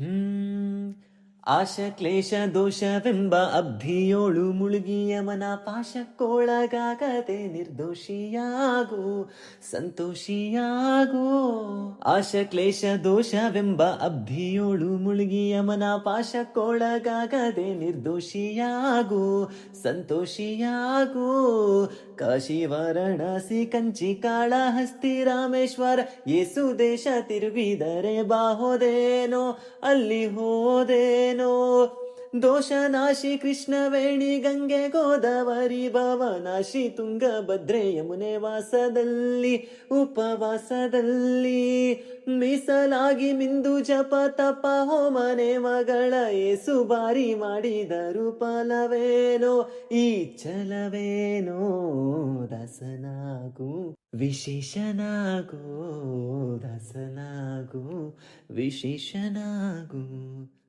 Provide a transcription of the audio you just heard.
Mm. Asha, ಕ್ಲೇಶ, ದೋಷವೆಂಬ ಅಬ್ಧಿಯೋಳು ಮುಳುಗಿಯ ಮನ ಪಾಶಕ್ಕೊಳಗಾಗದೆ ನಿರ್ದೋಷಿಯಾಗು, ಸಂತೋಷಿಯಾಗು. ಆಶ, ಕ್ಲೇಶ, ದೋಷವೆಂಬ ಅಬ್ಧಿಯೋಳು ಮುಳುಗಿಯ ಮನ ಪಾಶಕ್ಕೊಳಗಾಗದೆ ನಿರ್ದೋಷಿಯಾಗು, ಸಂತೋಷಿಯಾಗು. ಕಾಶಿ ವಾರಣಾಸಿ ಕಂಚಿ ಕಾಳಹಸ್ತಿ ರಾಮೇಶ್ವರ ಯೇಸು ದೇಶ ತಿರುಗಿದರೆ ಬಾಹೋದೇನೋ, ಅಲ್ಲಿ ಹೋದೇನೋ ದೋಷನಾಶಿ ಕೃಷ್ಣವೇಣಿ ಗಂಗೆ ಗೋದಾವರಿ ಭವನಾಶಿ ತುಂಗಭದ್ರೆ ಯಮುನೆ ವಾಸದಲ್ಲಿ, ಉಪವಾಸದಲ್ಲಿ. ಮೀಸಲಾಗಿ ಮಿಂದು ಜಪ ತಪ ಹೋಮನೆ ಮಗಳ ಏಸು ಬಾರಿ ಮಾಡಿದರು ಫಲವೇನೋ? ಈ ಛಲವೇನೋ? ದಸನಾಗೂ, ವಿಶೇಷನಾಗು ದಸನಾಗೂ, ವಿಶೇಷನಾಗು.